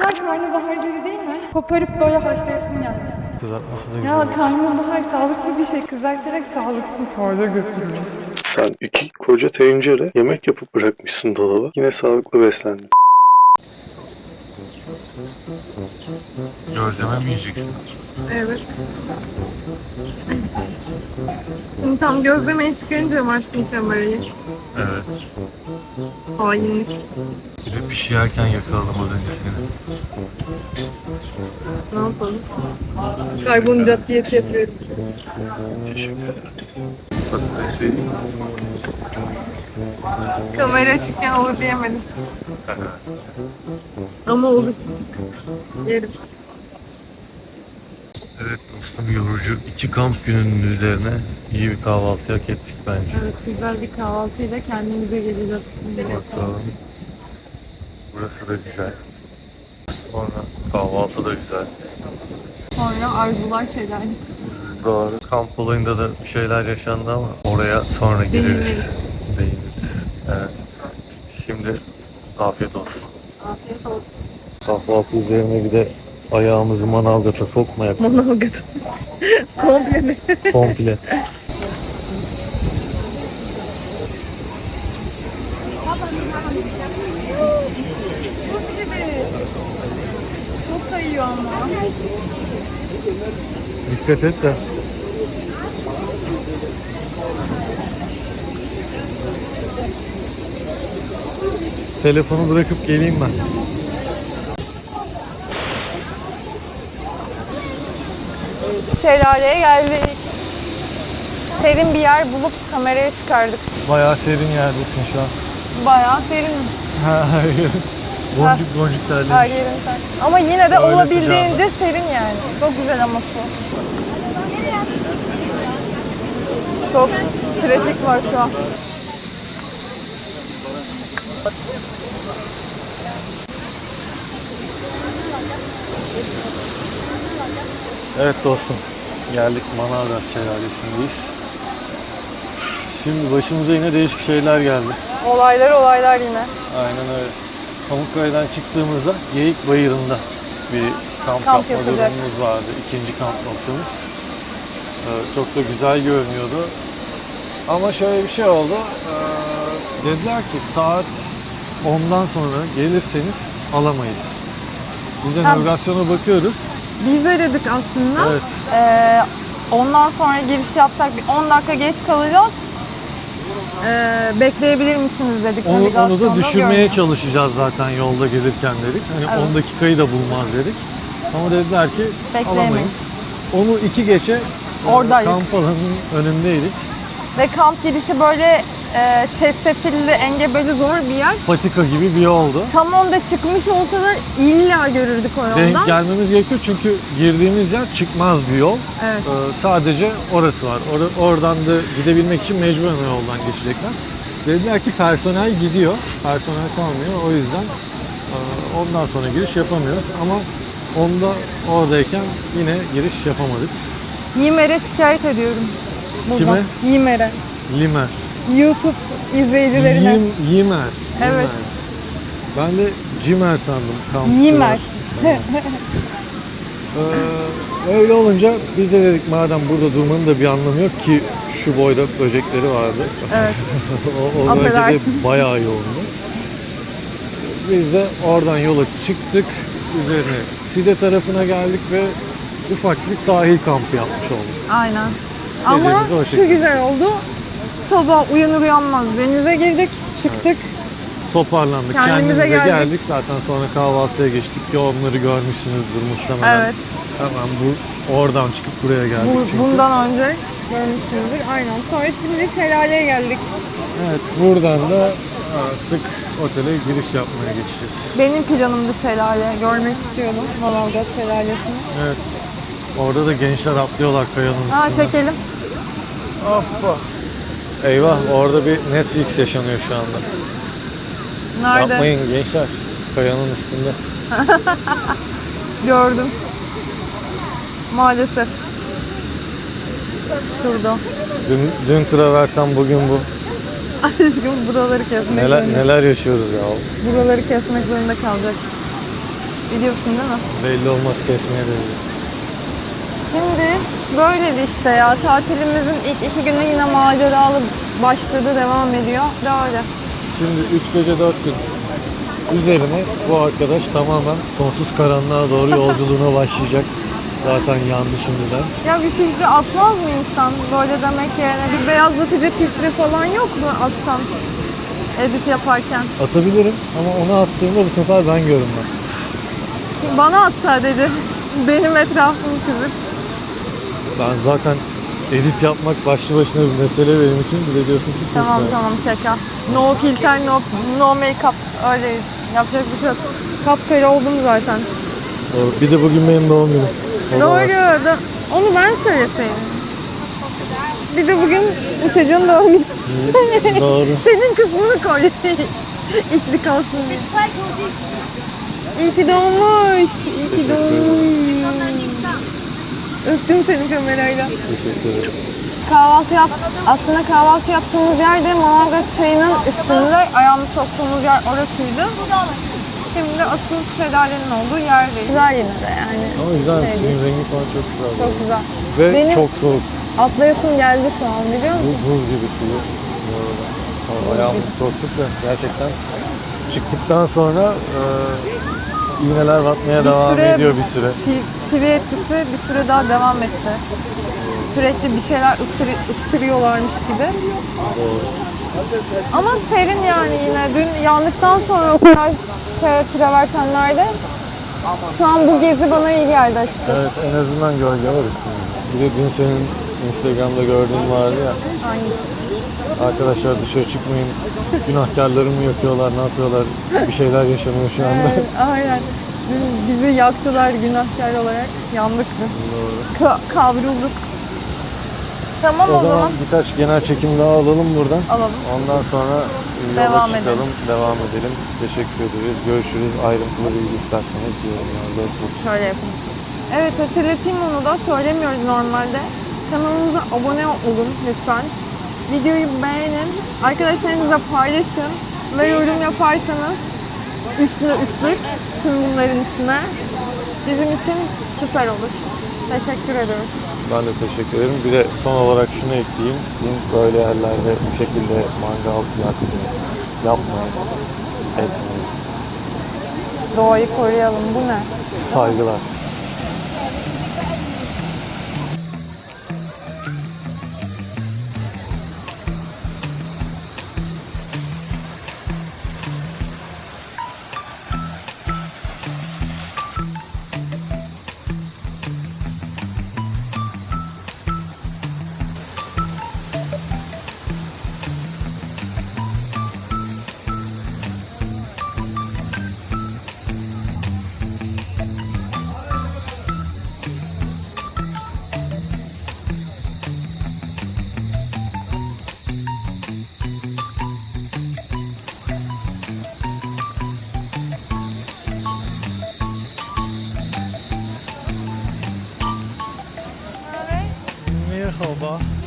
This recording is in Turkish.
Bunlar karnabahar gibi değil mi? Koparıp böyle haşlayasın yani. Kızartması da güzel. Ya karnabahar sağlıklı bir şey. Kızartarak sağlıksız hale götürüyor. Sen iki koca tencere yemek yapıp bırakmışsın dolaba. Yine sağlıklı beslendin. Gözleme mi yiyeceksin? Evet. Tam gözlemeye çıkarınca açtım kamerayı. Evet. Hainlik. Bir bir şey yerken yakaladım az önce seni. Ne yapalım? Karbonhidrat diyeti yapıyorum. Teşekkür ederim. Patatesi. Kamera açıkken olur diyemedim. Ama olur. Yerim. Evet dostum yorucu iki kamp gününün üzerine iyi bir kahvaltı hak ettik bence. Evet güzel bir kahvaltıyla kendimize geleceğiz. Bakalım. Burası da güzel. Sonra kahvaltı da güzel. Sonra arzular şeyler. Doğru. Kamp olayında da bir şeyler yaşandı ama oraya sonra gireriz. Değiniriz. Değiniriz. Evet. Şimdi afiyet olsun. Afiyet olsun. Kahvaltı üzerine bir de ayağımızı manavgata sokmayak Manavgat. Komple mi? komple. Dikkat et de. Telefonu bırakıp geleyim ben. Şelaleye geldik. Serin bir yer bulup kameraya çıkardık. Bayağı serin yerdesin şu an. Bayağı serin. boncuk boncuk Her terlemiş. yerin sen. Ama yine de Öyle olabildiğince serin yani. Çok güzel ama su. Çok trafik var şu an. Evet dostum. Geldik Manavgat Şelalesi'ndeyiz. Şimdi başımıza yine değişik şeyler geldi. Olaylar olaylar yine. Aynen öyle. Pamukkale'den çıktığımızda Geyik Bayırı'nda bir kamp, Kamp yapma yapacak. durumumuz vardı. İkinci kamp noktamız. Ee, çok da güzel görünüyordu. Ama şöyle bir şey oldu. Ee, dediler ki saat 10'dan sonra gelirseniz alamayız. Biz de navigasyona bakıyoruz. Biz aradık aslında. Evet. Ee, ondan sonra giriş yapsak bir 10 dakika geç kalacağız. Ee, bekleyebilir misiniz dedik Onu, onu da düşürmeye görmüyor. çalışacağız zaten yolda gelirken dedik. Hani Evet. 10 dakikayı da bulmaz dedik. Ama dediler ki alamayız. Onu iki geçe e, Oradaydık. kamp alanının önündeydik. Ve kamp girişi böyle e, çetrefilli, engebeli zor bir yer. Patika gibi bir yoldu. Tam onda çıkmış olsa da illa görürdük o Denk yoldan. gelmemiz gerekiyor çünkü girdiğimiz yer çıkmaz bir yol. Evet. Ee, sadece orası var. Or- oradan da gidebilmek için mecburen o yoldan geçecekler. Dediler ki personel gidiyor. Personel kalmıyor. O yüzden e, ondan sonra giriş yapamıyoruz. Ama onda oradayken yine giriş yapamadık. Yimer'e şikayet ediyorum. Buradan. Kime? Yimer'e. Limer. YouTube izleyicilerine. Yim, Yimer. Evet. Ben de Cimer sandım. kampçılar. Yimer. Ee, öyle olunca biz de dedik madem burada durmanın da bir anlamı yok ki şu boyda böcekleri vardı. Evet. o o bölgede bayağı yoğundu. Biz de oradan yola çıktık. Üzerine Side tarafına geldik ve ufak bir sahil kampı yapmış olduk. Aynen. Ama Gecemizi o şu güzel oldu. Sabah uyanır uyanmaz denize girdik, çıktık. Toparlandık. Kendimize Kendimize geldik. geldik. Zaten sonra kahvaltıya geçtik. Yolları görmüşsünüzdür muhtemelen. Evet. Hemen bu oradan çıkıp buraya geldik. Bu, çünkü. bundan önce görmüşsünüzdür. Aynen. Sonra şimdi şelaleye geldik. Evet, buradan da artık otele giriş yapmaya geçeceğiz. Benim planımdı şelale. Görmek istiyordum Manavgat şelalesini. Evet. Orada da gençler atlıyorlar kayanın Ha üstünden. çekelim. Hoppa. Eyvah, orada bir Netflix yaşanıyor şu anda. Nerede? Yapmayın gençler. Kayanın üstünde. Gördüm. Maalesef. Şurada. Dün, dün traverten bugün bu. Aşkım buraları kesmek Neler zorunda. neler yaşıyoruz ya. Buraları kesmek zorunda kalacak. Biliyorsun değil mi? Belli olmaz kesmeye de bilir. Şimdi böyleydi işte ya. Tatilimizin ilk iki günü yine maceralı başladı, devam ediyor. Böyle. Şimdi 3 gece 4 gün üzerine bu arkadaş tamamen sonsuz karanlığa doğru yolculuğuna başlayacak. Zaten yandı şimdiden. Ya bir filtre atmaz mı insan böyle demek yerine? Bir beyazlatıcı filtre falan yok mu atsan edit yaparken? Atabilirim ama onu attığımda bu sefer ben görünmem. Bana at sadece. Benim etrafımı çizip. Ben zaten edit yapmak başlı başına bir mesele benim için. Bir de diyorsun ki Tamam filtre. tamam şaka. No filter, no, no make-up. Öyleyiz. Yapacak bir şey yok. Kapkara oldum zaten. Doğru. Bir de bugün benim doğum günüm. O da var. Doğru. Da, onu ben söyleseydim. Bir de bugün bu çocuğun doğum günü. Doğru. Senin kısmını koy. İçli kalsın diye. İyi ki doğmuş. İyi ki doğmuş. Öptüm seni kamerayla. Teşekkür ederim. Kahvaltı yap. Aslında kahvaltı yaptığımız yer de Manavgat çayının üstünde. Ayağımı soktuğumuz yer orasıydı. Şimdi asıl şelalenin olduğu yerdeyiz. Güzel yine de yani. Ama güzel. Sevdim. Suyun rengi falan çok güzel. Çok güzel. Ve Benim- çok soğuk. Atlayasım geldi şu an biliyor Bu musun? buz gibi suyu. Bu arada. Ama Ayağımızı soktuk da gerçekten çıktıktan sonra e, iğneler batmaya devam ediyor bir süre. Çi- çivi etkisi bir süre daha devam etti. Sürekli bir şeyler ıstırı, ıstırıyorlarmış gibi. Ama serin yani yine. Dün yandıktan sonra o kadar şey, travertenlerde şu an bu gezi bana iyi geldi açıkçası. Evet en azından gölge var üstünde. Bir de dün senin Instagram'da gördüğün vardı ya. Hangisi? Arkadaşlar dışarı çıkmayın. Günahkarları mı yakıyorlar, ne yapıyorlar? Bir şeyler yaşanıyor şu anda. Evet, aynen. Dün bizi yaktılar günahkar olarak. Yandık biz. Ka- kavrulduk. Tamam o, O zaman birkaç genel çekim daha alalım buradan. Alalım. Ondan sonra yola Devam çıkalım, devam edelim. Teşekkür ederiz. Görüşürüz. Ayrıntılı bilgi isterseniz yorumlarda bulursunuz. Şöyle yapın. Evet hatırlatayım onu da söylemiyoruz normalde. Kanalımıza abone olun lütfen. Videoyu beğenin. Arkadaşlarınızla paylaşın. Ve yorum yaparsanız üstüne üstlük tüm bunların üstüne bizim için süper olur. Teşekkür ediyoruz. Ben de teşekkür ederim. Bir de son olarak şunu ekleyeyim. Böyle yerlerde bu şekilde mangal yakmayın. Yapmayın. Etmeyin. Doğayı koruyalım. Bu ne? Saygılar. 好吧。